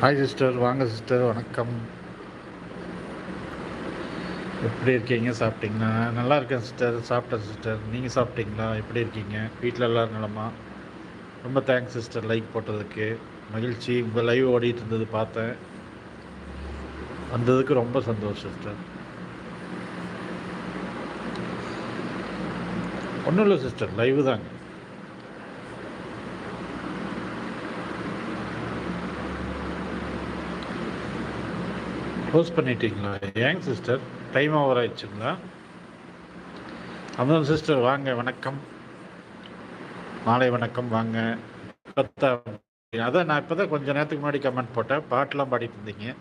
Hi sister வாங்க sister வணக்கம். எப்படி இருக்கீங்க? சாப்பிட்டீங்களா? நல்லா இருக்கேன் சிஸ்டர் சாப்பிட்டேன் சிஸ்டர் நீங்கள் சாப்பிட்டீங்களா? எப்படி இருக்கீங்க? வீட்டில் எல்லோரும் நலமா? ரொம்ப தேங்க்ஸ் சிஸ்டர் லைக் போட்டதுக்கு. மகிழ்ச்சி. உங்கள் லைவ் ஓடிட்டு இருந்தது பார்த்தேன். வந்ததுக்கு ரொம்ப சந்தோஷம் சிஸ்டர் ஒன்றும் இல்லை சிஸ்டர் லைவ் தாங்க. க்ளோஸ் பண்ணிட்டீங்களா? ஏங்க சிஸ்டர் டைம் ஓவர் ஆயிடுச்சுங்களா? அமுதன் சிஸ்டர் வாங்க வணக்கம். மாலை வணக்கம் வாங்க. அதான் நான் இப்போ தான் கொஞ்சம் நேரத்துக்கு முன்னாடி கமெண்ட் போட்டேன். பாட்டெலாம் பாடிட்டு இருந்தீங்க.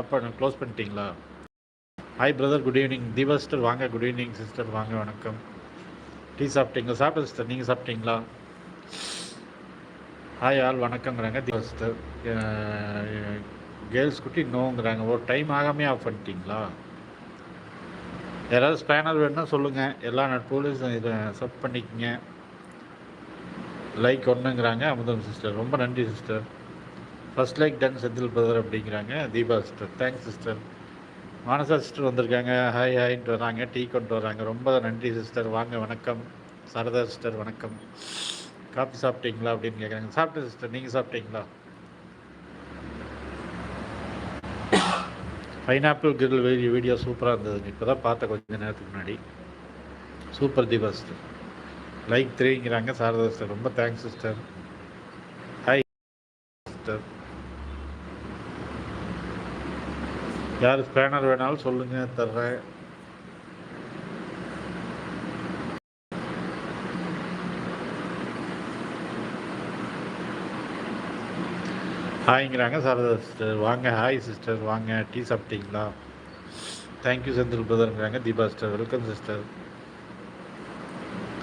அப்போ நான் க்ளோஸ் பண்ணிட்டீங்களா? Hi brother good evening Deepa sister வாங்க குட் ஈவினிங் சிஸ்டர் வாங்க வணக்கம். டீ சாப்பிட்டீங்களா? சாப்பிட்ட சிஸ்டர் நீங்கள் சாப்பிட்டீங்களா? ஹாய் ஆல் வணக்கங்கிறாங்க தீபா சிஸ்டர் கேர்ள்ஸ் குட்டி நோங்கிறாங்க. ஒரு டைம் ஆகாமே ஆஃப் பண்ணிட்டீங்களா? யாராவது ஸ்பேனர் வேணும்னா சொல்லுங்கள் எல்லா நட்புகளையும் இதை சப் பண்ணிக்கங்க. லைக் ஒன்றுங்கிறாங்க அமுதம் சிஸ்டர். ரொம்ப நன்றி sister. First like done Senthil brother அப்படிங்கிறாங்க. Deepa sister. Thanks sister. Manasa sister வந்திருக்காங்க. ஹாய் ஹாய்ன்ட்டு வராங்க. டீ கொண்டு வராங்க. ரொம்ப நன்றி சிஸ்டர். வாங்க வணக்கம். சரதா சிஸ்டர் வணக்கம். காஃபி சாப்பிட்டீங்களா அப்படின்னு கேட்குறாங்க சாப்பிட்டேன் சிஸ்டர். நீங்கள் சாப்பிட்டீங்களா? பைனாப்பிள் கிரில் வீடியோ வீடியோ சூப்பராக இருந்ததுங்க. இப்போ தான் பார்த்தேன் கொஞ்ச நேரத்துக்கு முன்னாடி. சூப்பர் தீபா சிஸ்டர் லைக் த்ரீங்கிறாங்க சாரதா சிஸ்டர் ரொம்ப தேங்க்ஸ் சிஸ்டர் ஹாய் சிஸ்டர் யார் ஸ்பேனர் வேணாலும் சொல்லுங்கள் தர்றேன். ஹாய்ங்கிறாங்க சாரதா சிஸ்டர். வாங்க ஹாய் சிஸ்டர். வாங்க டீ சாப்பிட்டீங்களா? Thank you Senthil பிரதர்ங்கிறாங்க Deepa sister welcome sister.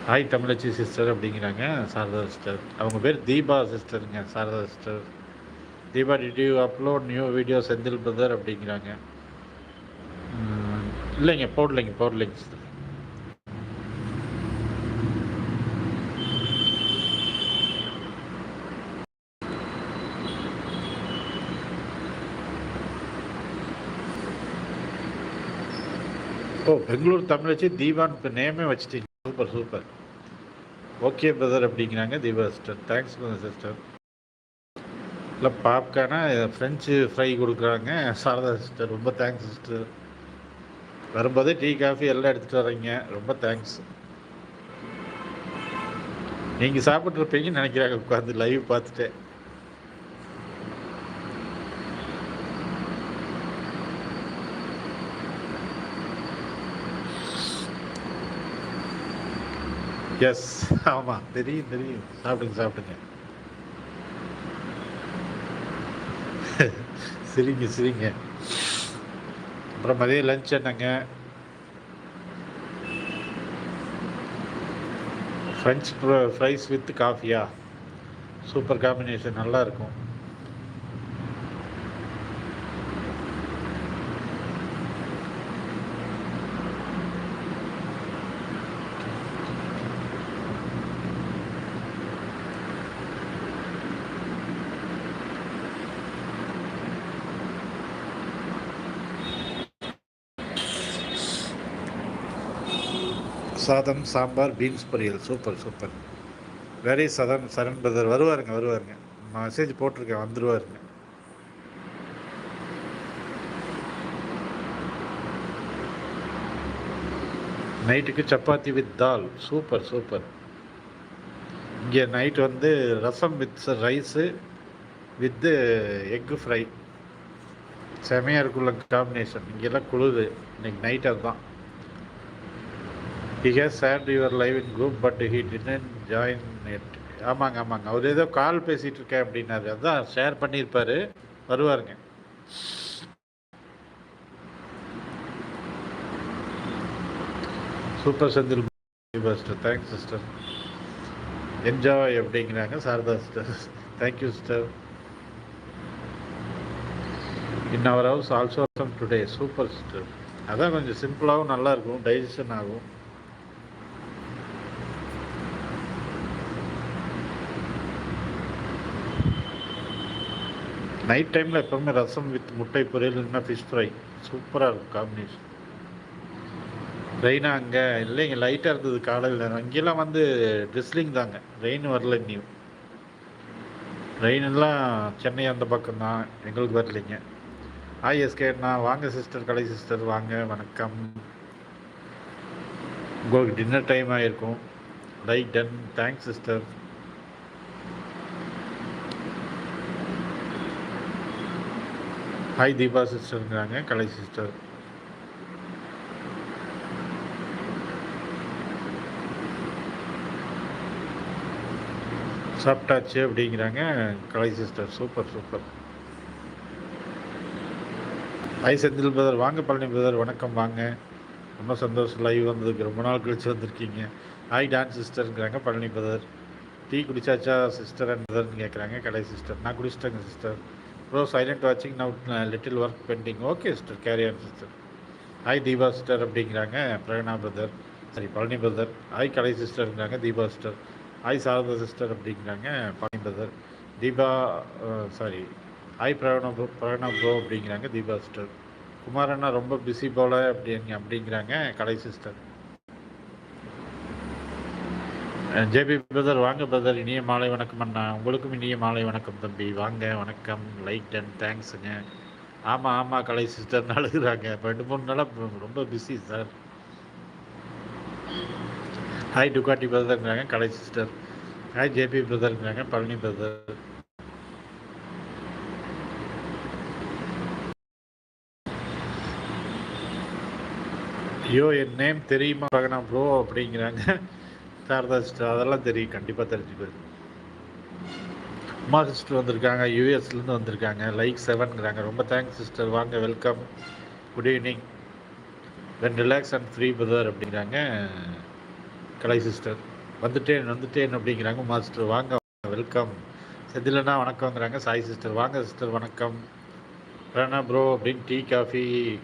Hi தமிழச்சி சிஸ்டர் அப்படிங்கிறாங்க சாரதா சிஸ்டர். அவங்க பேர் Deepa சிஸ்டருங்க Saradha sister. Deepa did you upload new video Senthil brother அப்படிங்கிறாங்க. இல்லைங்க போடலைங்க போடலைங்க சிஸ்டர் ஓ பெங்களூர் தமிழச்சி தீபான் இப்போ நேமே வச்சிட்டீங்க. Super super. ஓகே பிரதர் அப்படிங்கிறாங்க தீபா சிஸ்டர் தேங்க்ஸ் சிஸ்டர் இல்லை பாப்கானா ஃப்ரெஞ்சு ஃப்ரை கொடுக்குறாங்க. சாரதா சிஸ்டர் ரொம்ப தேங்க்ஸ் சிஸ்டர் வரும்போதே டீ காஃபி எல்லாம் எடுத்துகிட்டு வர்றீங்க. ரொம்ப தேங்க்ஸ் நீங்கள் சாப்பிட்ருப்பீங்கன்னு நினைக்கிறாங்க. உட்காந்து லைவ் பார்த்துட்டேன் எஸ் ஆமாம் தெரியும் தெரியும். சாப்பிடுங்க சாப்பிடுங்க. சரிங்க சரிங்க. அப்புறம் மதியம் லஞ்ச் என்னங்க? ஃப்ரெஞ்ச் ஃப்ரைஸ் வித் காஃபியா சூப்பர் காம்பினேஷன் நல்லா இருக்கும் சாதம் சாம்பார் பீன்ஸ் பொரியல். Super super very Sathan Saran brother வருவாருங்க வருவாருங்க. மெசேஜ் போட்டிருக்கேன் வந்துடுவாருங்க நைட்டுக்கு chapati with dal super super இங்கே நைட் வந்து rasam with rice with egg fry செமையாக இருக்குள்ள காம்பினேஷன் இங்கெல்லாம் குளிர். இன்னைக்கு நைட் அதுதான். He has said your live in group but he didn't join it ஆமாங்க ஆமாங்க. அவர் ஏதோ கால் பேசிகிட்டு இருக்கேன் அப்படின்னாரு. அதான் ஷேர் பண்ணியிருப்பாரு. வருவாருங்க. Super Senthil sister thanks sister enjoy அப்படிங்கிறாங்க Saradha sister thank you sister in our house also today super sister அதான் கொஞ்சம் சிம்பிளாகவும் நல்லாயிருக்கும் டைஜஷன் ஆகும். நைட் டைமில் எப்போவுமே ரசம் வித் முட்டை பொரியல் இல்லைன்னா ஃபிஷ் ஃப்ரை சூப்பராக இருக்கும் காம்பினேஷன் ரெயினா அங்கே இல்லைங்க லைட்டாக இருந்தது காலையில். அங்கெல்லாம் வந்து ட்ரிஸ்லிங் தாங்க. ரெயின் வரல இன்னும் ரெயினெல்லாம் சென்னை அந்த பக்கம் தான். எங்களுக்கு வரலைங்க. ஐஎஸ்கேண்ணா வாங்க சிஸ்டர் கலை சிஸ்டர் வாங்க. வணக்கம். உங்களுக்கு டின்னர் டைம் ஆகிருக்கும் like done thanks sister hi Deepa சிஸ்டருங்கிறாங்க Kalai sister சாப்பிட்டாச்சு அப்படிங்கிறாங்க. Kalai sister super super hi Senthil brother வாங்க பழனி பிரதர் வணக்கம் வாங்க. ரொம்ப சந்தோஷம். லைவ் வந்ததுக்கு ரொம்ப நாள் கழிச்சு வந்திருக்கீங்க. ஹாய் டான்ஸ் சிஸ்டருங்கிறாங்க பழனி பிரதர் டீ குடிச்சாச்சா சிஸ்டர் அண்ட் பிரதர்னு கேட்குறாங்க கலை சிஸ்டர் நான் குடிச்சிட்டேங்க சிஸ்டர் ப்ரோ சைலண்ட் வாட்சிங் now it little work pending okay sister carrier sister hi Deepa sister அப்படிங்கிறாங்க. பிரகணா பிரதர் சரி பழனி பிரதர் ஹாய் கடை சிஸ்டருங்கிறாங்க Deepa sister hi Saradha sister அப்படிங்கிறாங்க. Palani brother Deepa uh, sorry hi Prakana bro Prakana bro அப்படிங்கிறாங்க. Deepa sister குமாரண்ணா ரொம்ப busy போல அப்படிங்க அப்படிங்கிறாங்க. கடை சிஸ்டர் ஜேபி பிரதர் வாங்க பிரதர். இனிய மாலை வணக்கம் அண்ணா. உங்களுக்கும் இனிய மாலை வணக்கம் தம்பி. வாங்க வணக்கம். லைக் அண்ட் தேங்க்ஸுங்க ஆமாம் ஆமாம் கலை சிஸ்டர் அழுகுறாங்க இப்போ ரெண்டு மூணு நாளாக ரொம்ப பிஸி சார் ஹாய் டுகாட்டி பிரதர்ங்கிறாங்க கலை சிஸ்டர் ஹாய் ஜேபி பிரதர்ங்கிறாங்க பழனி பிரதர் ஐயோ என் நேம் தெரியுமா? ப்ரோ அப்படிங்கிறாங்க. சாரதா சிஸ்டர் அதெல்லாம் தெரியும். கண்டிப்பாக தெரிஞ்சுக்குது உமா சிஸ்டர் வந்திருக்காங்க. யூஎஸ்லேருந்து வந்திருக்காங்க. லைக் செவன்ங்கிறாங்க ரொம்ப தேங்க்ஸ் சிஸ்டர் வாங்க welcome good evening then relax and free brother அப்படிங்கிறாங்க. கலை சிஸ்டர் வந்துட்டேன் வந்துட்டேன் அப்படிங்கிறாங்க உமா சிஸ்டர் வாங்க வெல்கம் செதிலனா வணக்கங்கிறாங்க சாய் சிஸ்டர் வாங்க சிஸ்டர் வணக்கம். பிரணா ப்ரோ அப்படின்னு டீ காஃபி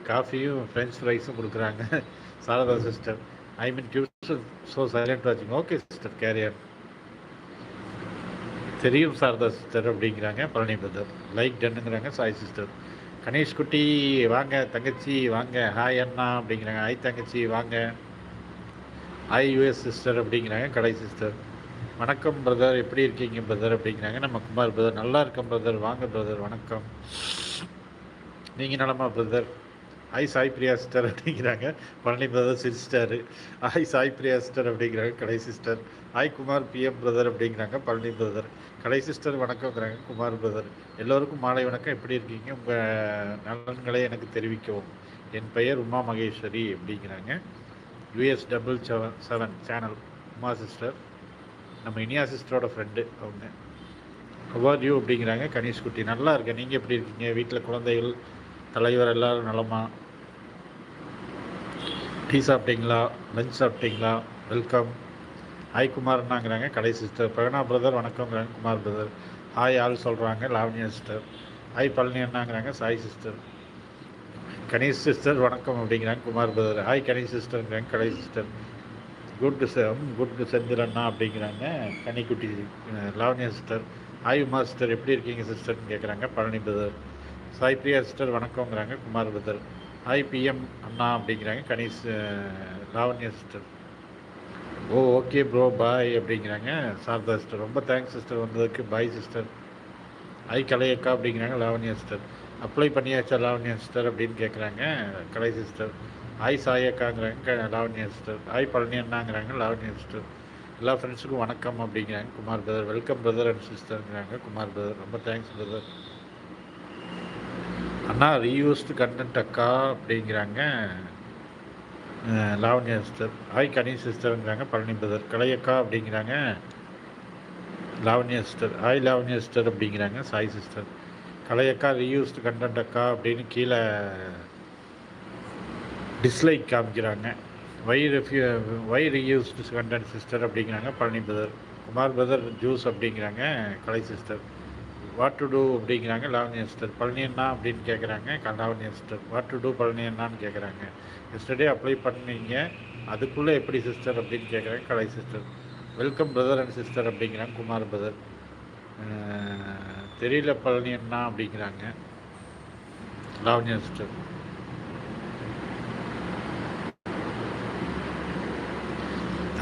காஃபியும் ஃப்ரெஞ்ச் ஃப்ரைஸும் கொடுக்குறாங்க. Saradha sister I mean due so silent வாட்சிங் ஓகே சிஸ்டர் கேரியர் தெரியும் சாரதா சிஸ்டர் அப்படிங்கிறாங்க. பழனி பிரதர் லைக் டன்னுங்கிறாங்க சாய் சிஸ்டர் கணேஷ் குட்டி வாங்க. தங்கச்சி வாங்க. ஹாய் அண்ணா அப்படிங்கிறாங்க. ஹாய் தங்கச்சி வாங்க. ஹாய் யூஎஸ் சிஸ்டர் அப்படிங்கிறாங்க. கடை சிஸ்டர் வணக்கம் பிரதர் எப்படி இருக்கீங்க பிரதர் அப்படிங்கிறாங்க. நம்ம குமார் பிரதர் நல்லா இருக்கேன் பிரதர் வாங்க பிரதர் வணக்கம். நீங்கள் நலமா brother I Sai Priya sister அப்படிங்கிறாங்க. Palani brother sister hi Sai Priya sister அப்படிங்கிறாங்க கடை sister hi Kumar PM brother அப்படிங்கிறாங்க பழனி பிரதர் கடை சிஸ்டர் வணக்கங்கிறாங்க குமார் பிரதர் எல்லோருக்கும் மாலை வணக்கம். எப்படி இருக்கீங்க? உங்கள் நலன்களை எனக்கு தெரிவிக்கவும். என் பெயர் உமா மகேஸ்வரி அப்படிங்கிறாங்க. US double seven seven channel Uma sister நம்ம இனியா சிஸ்டரோட ஃப்ரெண்டு அவங்க. ஹவர் யூ அப்படிங்கிறாங்க கணேஷ் குட்டி. நல்லா இருக்கேன். நீங்கள் எப்படி இருக்கீங்க? வீட்டில் குழந்தைகள் தலைவர் எல்லோரும் நலமா? டீ சாப்பிட்டீங்களா? லஞ்ச் சாப்பிட்டீங்களா? வெல்கம். ஹாய் குமார்னாங்கிறாங்க. கடை சிஸ்டர். பிரகனா பிரதர் வணக்கங்கிறாங்க குமார் பிரதர். ஹாய் ஆள் சொல்கிறாங்க லாவண்யா சிஸ்டர். ஹாய் பழனி அண்ணாங்கிறாங்க. சாய் சிஸ்டர். கணேஷ் சிஸ்டர் வணக்கம் அப்படிங்கிறாங்க. குமார் பிரதர். ஹாய் கணேஷ் சிஸ்டருங்கிறாங்க. கடை சிஸ்டர். குட் குட் செந்தில் அண்ணா அப்படிங்கிறாங்க. Kanikutti Lavanya sister. Hi Uma sister. எப்படி இருக்கீங்க சிஸ்டர்னு கேட்குறாங்க பழனி பிரதர். சாய் பிரியா சிஸ்டர் வணக்கங்கிறாங்க குமார் பிரதர். ஹாய் பிஎம் அண்ணா அப்படிங்கிறாங்க. Ganesh Lavanya sister oh okay bro bye அப்படிங்கிறாங்க. சாரதா சிஸ்டர் ரொம்ப தேங்க்ஸ் சிஸ்டர் வந்ததுக்கு. பாய் சிஸ்டர் ஐ கலையக்கா அப்படிங்கிறாங்க லாவண்யா சிஸ்டர் அப்ளை பண்ணியாச்சா லாவண்யா சிஸ்டர் அப்படின்னு கேட்குறாங்க கலை சிஸ்டர் ஹாய் சாயக்காங்கிறாங்க லாவண்யா சிஸ்டர் ஹாய் பழனி அண்ணாங்கிறாங்க லாவண்யா சிஸ்டர் எல்லா ஃப்ரெண்ட்ஸுக்கும் வணக்கம் அப்படிங்கிறாங்க Kumar brother welcome brother and சிஸ்டருங்கிறாங்க Kumar brother ரொம்ப தேங்க்ஸ் பிரதர் அண்ணா ரீயூஸ்டு கண்டென்ட் அக்கா அப்படிங்கிறாங்க. லாவண்யா சிஸ்டர் ஹாய் கனி சிஸ்டருங்கிறாங்க பழனி பிரதர் கலையக்கா அப்படிங்கிறாங்க. Lavanya sister hi Lavanya sister அப்படிங்கிறாங்க. சாய் சிஸ்டர் கலையக்கா ரீயூஸ்டு கண்டென்ட் அக்கா அப்படின்னு கீழே டிஸ்லைக் காமிக்கிறாங்க. Why refuse why reused content sister அப்படிங்கிறாங்க. Palani brother Kumar brother juice அப்படிங்கிறாங்க. Kalai sister what to do அப்படிங்கிறாங்க. லாவண்யா சிஸ்டர் பழனி அண்ணா அப்படின்னு கேட்குறாங்க Lavanya sister. What to do Palani அண்ணான்னு கேட்குறாங்க எஸ்டர்டே அப்ளை பண்ணீங்க. அதுக்குள்ளே எப்படி சிஸ்டர் அப்படின்னு கேட்குறாங்க Kalai sister. Welcome brother and sister அப்படிங்கிறாங்க. குமார் பிரதர் தெரியல பழனி அண்ணா அப்படிங்கிறாங்க லாவண்யா சிஸ்டர்.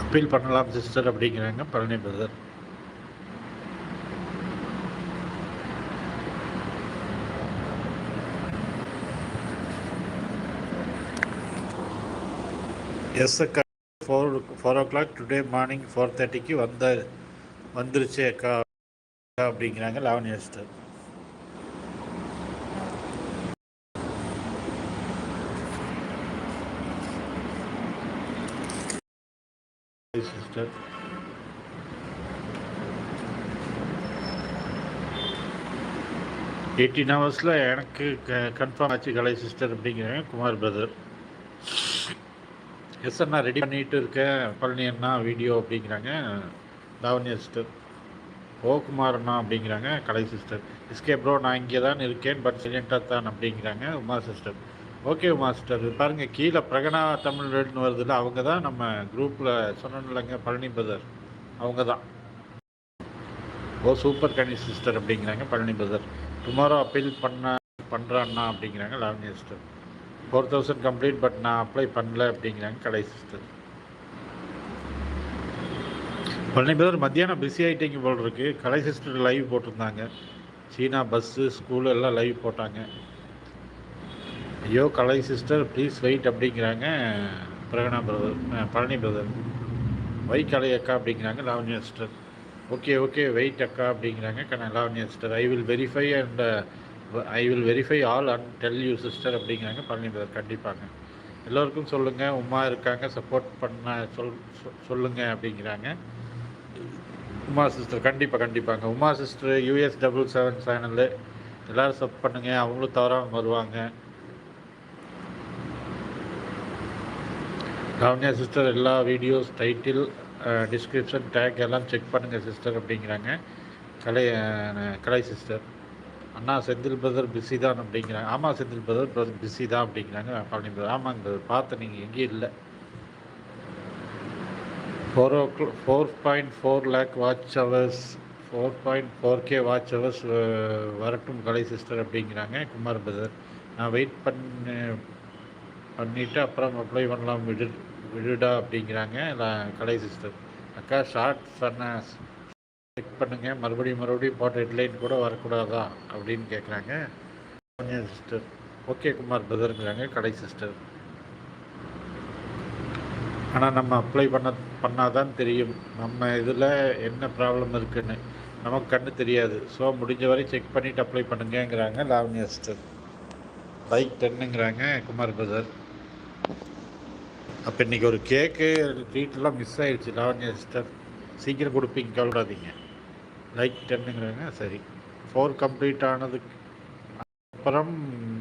அப்பீல் பண்ணலாம் சிஸ்டர் அப்படிங்கிறாங்க. பழனி பிரதர் எஸ் அக்கா four four o'clock today morning four தேர்ட்டிக்கு வந்த வந்துருச்சு அக்கா அப்படிங்கிறாங்க லாவண்யா சிஸ்டர் சிஸ்டர் எயிட்டீன் ஹவர்ஸில் எனக்கு கன்ஃபார்ம் ஆச்சு கலை சிஸ்டர் அப்படிங்கிறாங்க குமார் பிரதர் எஸ் அண்ணா ரெடி பண்ணிட்டு இருக்கேன் பழனி அண்ணா வீடியோ அப்படிங்கிறாங்க. லாவண்யா சிஸ்டர் ஓகுமார் அண்ணா அப்படிங்கிறாங்க. கலை சிஸ்டர் எஸ்கே ப்ரோ நான் இங்கே தான் இருக்கேன் பட் சைலண்டாக தான் அப்படிங்கிறாங்க Uma sister okay Uma sister பாருங்க கீழே பிரகனா தமிழ் ரெட்னு வருதுல்ல அவங்க தான் நம்ம குரூப்பில் சொன்னோம்லங்க பழனி பிரதர் அவங்க தான் ஓ சூப்பர் கனி சிஸ்டர் அப்படிங்கிறாங்க பழனி பிரதர் டுமாரோ அப்பீல் பண்ண பண்ணுறான்னா அப்படிங்கிறாங்க Lavanya sister four thousand complete but நான் அப்ளை பண்ணல அப்படிங்கிறாங்க கடைசி சிஸ்டர். பழனி பிரதர் மத்தியானம் பிஸி ஆகிட்டீங்க போல் இருக்கு. கலை சிஸ்டர் லைவ் போட்டிருந்தாங்க. சீனா பஸ்ஸு ஸ்கூலு எல்லாம் லைவ் போட்டாங்க. ஐயோ கலை சிஸ்டர் ப்ளீஸ் வெயிட் அப்படிங்கிறாங்க பிரகணா brother Palani brother. Why Kalai அக்கா அப்படிங்கிறாங்க Lavanya sister okay okay wait அக்கா அப்படிங்கிறாங்க கண்ணா Lavanya sister I will verify and I will verify all and tell you sister அப்படிங்கிறாங்க. பழனி பிரதர் கண்டிப்பாங்க. எல்லோருக்கும் சொல்லுங்கள் உமா இருக்காங்க. சப்போர்ட் பண்ண சொல் சொல்லுங்கள் அப்படிங்கிறாங்க. உமா சிஸ்டர் கண்டிப்பாக கண்டிப்பாங்க. Uma sister US double seven channel எல்லோரும் சப் பண்ணுங்கள் அவங்களும் தவறாமல் வருவாங்க. லாவண்யா சிஸ்டர் எல்லா வீடியோஸ் டைட்டில் டிஸ்கிரிப்ஷன் டேக் எல்லாம் செக் பண்ணுங்கள் சிஸ்டர் அப்படிங்கிறாங்க. கலை கலை சிஸ்டர் அண்ணா செந்தில் பிரதர் பிஸி தான் அப்படிங்கிறாங்க. ஆமாம் செந்தில் பிரதர் பிரதர் பிஸி தான் அப்படிங்கிறாங்க. பழனி பிரதர் ஆமாங்க பிரதர் பார்த்து நீங்கள் எங்கேயும் இல்லை. Four o four point four lakh watch hours four point four K watch hours வரட்டும் கலை சிஸ்டர் அப்படிங்கிறாங்க குமார் பிரதர். நான் வெயிட் பண்ண பண்ணிவிட்டு அப்புறம் அப்ளை பண்ணலாம் விடு விடுடா அப்படிங்கிறாங்க கலை சிஸ்டர் அக்கா ஷார்ட் ஃபர்னாஸ் செக் பண்ணுங்கள் மறுபடியும் மறுபடியும் போட்ட ஹெட்லைன் கூட வரக்கூடாதா அப்படின்னு கேட்குறாங்க சிஸ்டர் ஓகே குமார் பிரதருங்கிறாங்க. கடை சிஸ்டர் ஆனால் நம்ம அப்ளை பண்ண பண்ணாதான் தெரியும். நம்ம இதில் என்ன ப்ராப்ளம் இருக்குன்னு. நமக்கு கண்ணு தெரியாது. ஸோ முடிஞ்ச வரை செக் பண்ணிவிட்டு அப்ளை பண்ணுங்கங்கிறாங்க லாவண்யா சிஸ்டர் பைக் டென்னுங்கிறாங்க குமார் பிரதர். அப்போ இன்றைக்கி ஒரு கேக்கு ட்ரீட்லாம் மிஸ் ஆகிடுச்சு லாவண்யா சிஸ்டர் சீக்கிரம் கொடுப்பீங்க கவலைப்படாதீங்க. லைக் டென்னுங்கிறாங்க சரி. ஃபோர் கம்ப்ளீட் ஆனதுக்கு அப்புறம்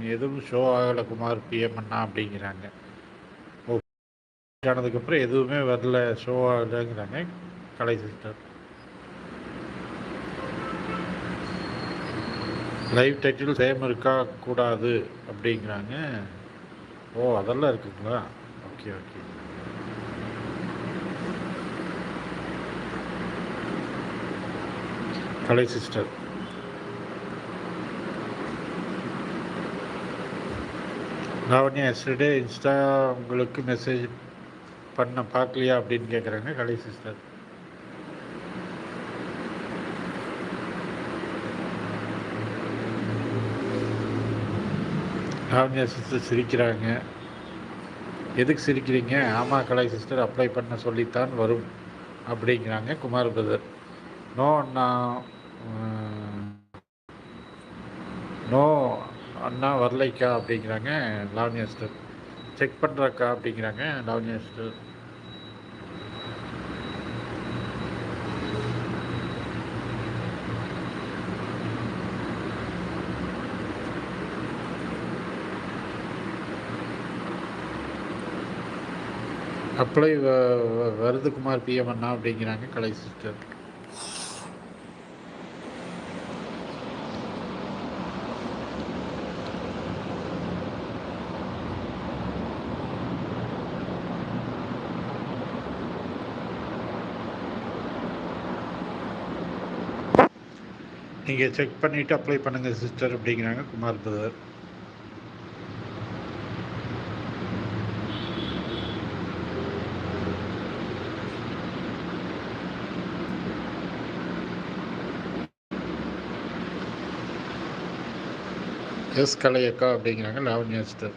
எதுவும் ஷோ ஆகலை குமார் பிஎம் அண்ணா அப்படிங்கிறாங்க. ஓ ஆனதுக்கப்புறம் எதுவுமே வரல show ஆகலைங்கிறாங்க Kalai sister. Live title same இருக்கா? கூடாது அப்படிங்கிறாங்க. ஓ அதெல்லாம் இருக்குங்களா? Okay okay Kalai sister. Lavanya yesterday Insta உங்களுக்கு மெசேஜ் பண்ண பார்க்கலையா அப்படின்னு கேட்குறாங்க கலை சிஸ்டர். லாவண்யா சிஸ்டர் சிரிக்கிறாங்க. எதுக்கு சிரிக்கிறீங்க? ஆமாம் கலை சிஸ்டர் அப்ளை பண்ண சொல்லித்தான் வரும் அப்படிங்கிறாங்க குமார் பிரதர் நோ நான் நோ அண்ணா வரலைக்கா அப்படிங்கிறாங்க லாவண்யா சிஸ்டர் செக் பண்ணுறாக்கா அப்படிங்கிறாங்க லாவண்யா சிஸ்டர் அப்ளை வருது குமார் பிஎம் அண்ணா அப்படிங்கிறாங்க கலை சிஸ்டர். நீங்கள் செக் பண்ணிவிட்டு அப்ளை பண்ணுங்கள் சிஸ்டர் அப்படிங்கிறாங்க குமார் பிரதர். எஸ் கலையக்கா அப்படிங்கிறாங்க லாவண்யா சிஸ்டர்.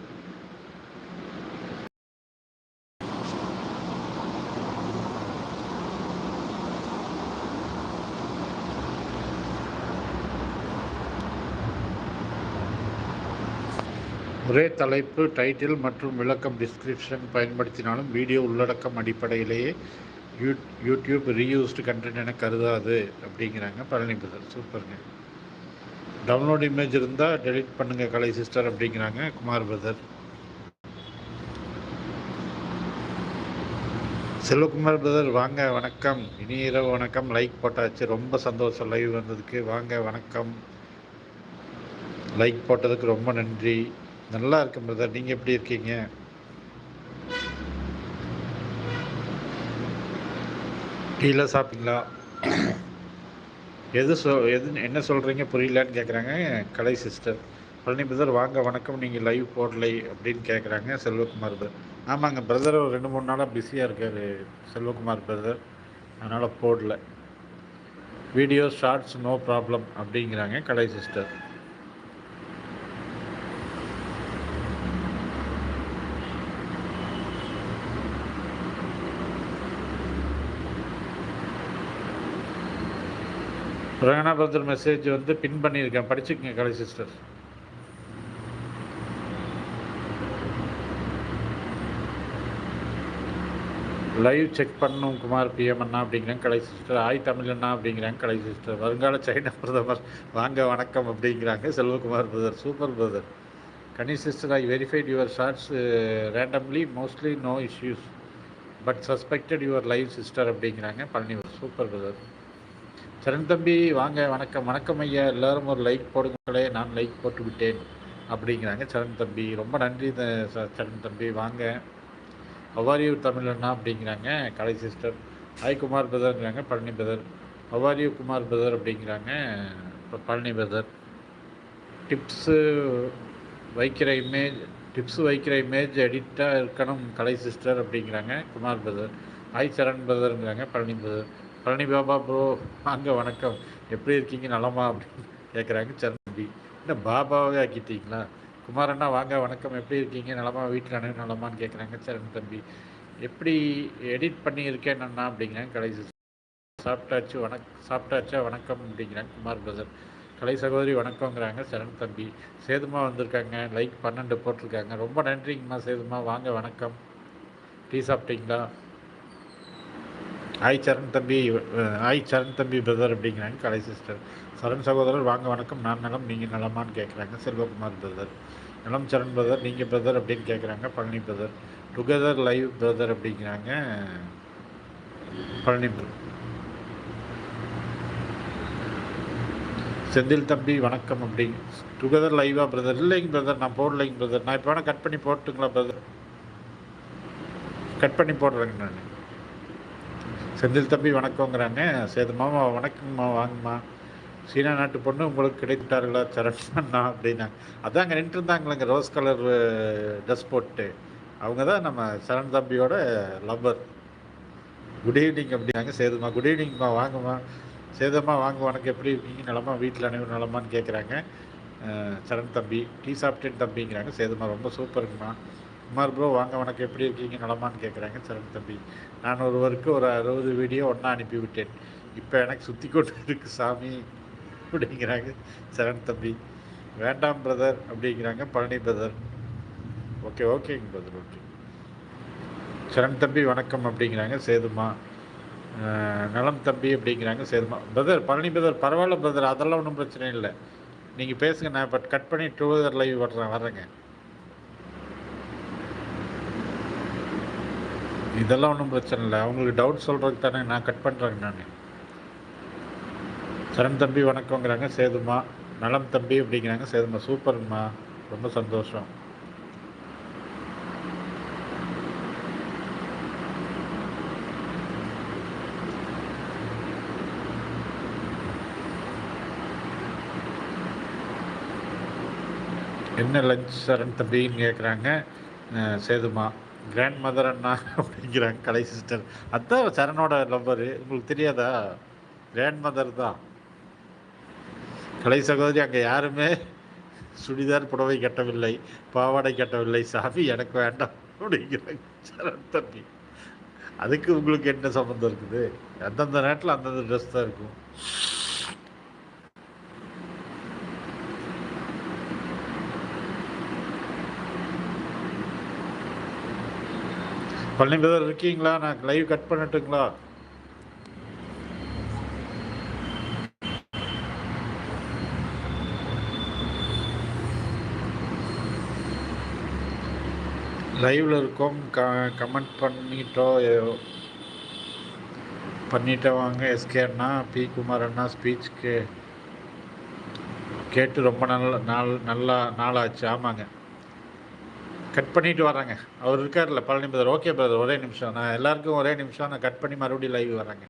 ஒரே தலைப்பு டைட்டில் மற்றும் விளக்கம் டிஸ்கிரிப்ஷன் பயன்படுத்தினாலும் வீடியோ உள்ளடக்கம் அடிப்படையிலேயே யூ யூடியூப் ரீயூஸ்டு கண்டென்ட் என கருதாது அப்படிங்கிறாங்க பழனி பிரதர். சூப்பருங்க. டவுன்லோட் இமேஜ் இருந்தால் டெலிட் பண்ணுங்கள் கலை சிஸ்டர் அப்படிங்கிறாங்க குமார் பிரதர். செல்வகுமார் பிரதர் வாங்க வணக்கம். இனி இரவு வணக்கம். லைக் போட்டாச்சு. ரொம்ப சந்தோஷம் லைவ் வந்ததுக்கு. வாங்க வணக்கம். லைக் போட்டதுக்கு ரொம்ப நன்றி. நல்லா இருக்கேன் பிரதர் நீங்கள் எப்படி இருக்கீங்க? டீலாம் சாப்பிட்டீங்களா? எது சொ எது என்ன சொல்கிறீங்க புரியலன்னு கேட்குறாங்க கலை சிஸ்டர். பழனி பிரதர் வாங்க வணக்கம் நீங்கள் லைவ் போடலை அப்படின்னு கேட்குறாங்க செல்வகுமார் பிரதர். ஆமாங்க பிரதர் ஒரு ரெண்டு மூணு நாளாக பிஸியாக இருக்கார் செல்வகுமார் பிரதர். அதனால் போடல. வீடியோ ஷார்ட்ஸ் நோ ப்ராப்ளம் அப்படிங்கிறாங்க கலை சிஸ்டர். ரங்கனா பிரதர் மெசேஜ் வந்து பின் பண்ணியிருக்கேன். படிச்சுக்கங்க கலை சிஸ்டர் லைவ் செக் பண்ணும் குமார் பிஎம் அண்ணா அப்படிங்கிறாங்க கலை சிஸ்டர் ஆய் தமிழ் அண்ணா அப்படிங்கிறாங்க கலை சிஸ்டர் வருங்கால சைனா பிரதமர். வாங்க வணக்கம் அப்படிங்கிறாங்க. Selvakumar brother super brother Kani sister I verified your shorts randomly mostly no issues but suspected your live sister அப்படிங்கிறாங்க. பழனி சூப்பர் பிரதர் சரண் தம்பி வாங்க வணக்கம். வணக்கம் ஐயா. எல்லாரும் ஒரு லைக் போடுங்களே நான் லைக் போட்டு விட்டேன் அப்படிங்கிறாங்க சரண் தம்பி. ரொம்ப நன்றி சரண் தம்பி. வாங்க. அவாரியு தமிழண்ணா அப்படிங்கிறாங்க. Kalai sister hi Kumar பிரதர்ங்கிறாங்க Palani brother how are you Kumar brother அப்படிங்கிறாங்க. பழனி பிரதர் டிப்ஸு வைக்கிற இமேஜ் டிப்ஸ் வைக்கிற இமேஜ் எடிட்டாக இருக்கணும் கலை சிஸ்டர் அப்படிங்கிறாங்க. குமார் பிரதர் ஹாய் சரண் பிரதருங்கிறாங்க பழனி பிரதர் பழனி பாபா ப்ரோ வாங்க வணக்கம். எப்படி இருக்கீங்க? நலமா? அப்படின்னு கேட்குறாங்க சரண்பி என்ன பாபாவே ஆக்கிட்டீங்களா? குமாரண்ணா வாங்க வணக்கம். எப்படி இருக்கீங்க? நலமா? வீட்டில் அனைவரும் நலமான்னு கேட்குறாங்க சரண் தம்பி. எப்படி எடிட் பண்ணியிருக்கேன் அண்ணா? அப்படிங்கிறாங்க கலை சாப்பிட்டாச்சு வணக் சாப்பிட்டாச்சா? வணக்கம் அப்படிங்கிறாங்க குமார் பிரதர். கலை சகோதரி வணக்கங்கிறாங்க சரண் தம்பி. சேதுமா வந்திருக்காங்க. லைக் பன்னெண்டு போட்டிருக்காங்க. ரொம்ப நன்றிங்கம்மா சேதுமா. வாங்க வணக்கம். டீ சாப்பிட்டீங்களா? ஆய் சரண் தம்பி ஆய் சரண் தம்பி பிரதர் அப்படிங்கிறாங்க கலை சிஸ்டர் சரண் சகோதரர் வாங்க வணக்கம். நான் நலம் நீங்கள் நலமான்னு கேட்குறாங்க செல்வகுமார் பிரதர் நலம் சரண் பிரதர் நீங்கள் பிரதர் அப்படின்னு கேட்குறாங்க Palani brother together live brother அப்படிங்கிறாங்க பழனி பிரதர் செந்தில் தம்பி வணக்கம் அப்படி. டுகெதர் லைவா பிரதர் இல்லைங்க பிரதர் நான் போடலைங்க பிரதர் நான் இப்போ வேணால் கட் பண்ணி போட்டுங்களா பிரதர் கட் பண்ணி போடுறேங்க நான். செந்தில் தம்பி வணக்கங்கிறாங்க. சேது மாமா வணக்கம்மா வாங்கம்மா. சீனா நாட்டு பொண்ணு உங்களுக்கு கிடைத்துட்டார்களா? சரணா அப்படின்னா. அதான் அங்கே நின்று இருந்தாங்களேங்க ரோஸ் கலர் ட்ரெஸ் போட்டு. அவங்க தான் நம்ம சரண் தம்பியோட லவ்வர். குட் ஈவினிங் அப்படின்னாங்க சேதுமா குட் ஈவினிங்மா வாங்கம்மா. சேதம்மா வாங்க உனக்கு எப்படி இருக்கீங்க? நிலமா வீட்டில் அனைவரும் நிலமான்னு கேட்குறாங்க சரண் தம்பி டீ சாப்பிட்டேன் தம்பிங்கிறாங்க. சேதுமா ரொம்ப சூப்பருங்கம்மா. குமார் ப்ரோ வாங்க வணக்கம் எப்படி இருக்கீங்க? நலமான்னு கேட்குறாங்க சரண் தம்பி. நான் ஒருவருக்கு ஒரு அறுபது வீடியோ ஒன்றா அனுப்பிவிட்டேன். இப்போ எனக்கு சுற்றி கொண்டு இருக்கு சாமி. அப்படிங்கிறாங்க. சரண் தம்பி. வேண்டாம் பிரதர் அப்படிங்கிறாங்க. பழனி பிரதர் ஓகே ஓகேங்க பிரதர் ஓகே சரண் தம்பி வணக்கம் அப்படிங்கிறாங்க. சேதுமா. நலம் தம்பி அப்படிங்கிறாங்க. சேதுமா. பிரதர் பழனி பிரதர் பரவாயில்ல பிரதர் அதெல்லாம் ஒன்றும் பிரச்சனை இல்லை. நீங்கள் பேசுங்க நான் பட் கட் பண்ணி டூ லைவ் வர்றேன் வர்றேங்க. இதெல்லாம் ஒன்றும் பிரச்சனை இல்லை. அவங்களுக்கு டவுட் சொல்கிறதுக்கு தானே நான் கட் பண்ணுறேங்க நான். சரண் தம்பி வணக்கங்கிறாங்க சேதுமா நலம் தம்பி அப்படிங்கிறாங்க. சேதுமா சூப்பர்மா ரொம்ப சந்தோஷம். என்ன லஞ்ச் சரண் தம்பின்னு கேட்குறாங்க சேதுமா கிராண்ட் மதர் அண்ணா அப்படிங்கிறாங்க கலை சிஸ்டர் அதான் சரணோட நம்பரு உங்களுக்கு தெரியாதா? கிராண்ட் மதர் தான். கலை சகோதரி அங்கே யாருமே சுடிதார் புடவை கட்டவில்லை பாவாடை கட்டவில்லை. சாமி எனக்கு வேண்டாம் அப்படிங்கிறாங்க சரண் தம்பி. அதுக்கு உங்களுக்கு என்ன சம்மந்தம் இருக்குது? அந்தந்த நேரத்தில் அந்தந்த ட்ரெஸ் தான் இருக்கும். பழனி பிரதர் இருக்கீங்களா? நான் லைவ் கட் பண்ணட்டுங்களா? லைவ்ல இருக்கோம். க கமெண்ட் பண்ணிட்டோ ஏ- வாங்க. எஸ்கே அண்ணா பி குமார் அண்ணா ஸ்பீச் கே கேட்டு ரொம்ப நல்ல நாள் நல்லா நாளாச்சு. ஆமாங்க. கட் பண்ணிட்டு வராங்க. அவர் இருக்கார்ல பழனி பிரதர் ஓகே பிரதர் ஒரே நிமிஷம். நான் எல்லாருக்கும் ஒரே நிமிஷம். நான் கட் பண்ணி மறுபடியும் லைவ் வரேங்க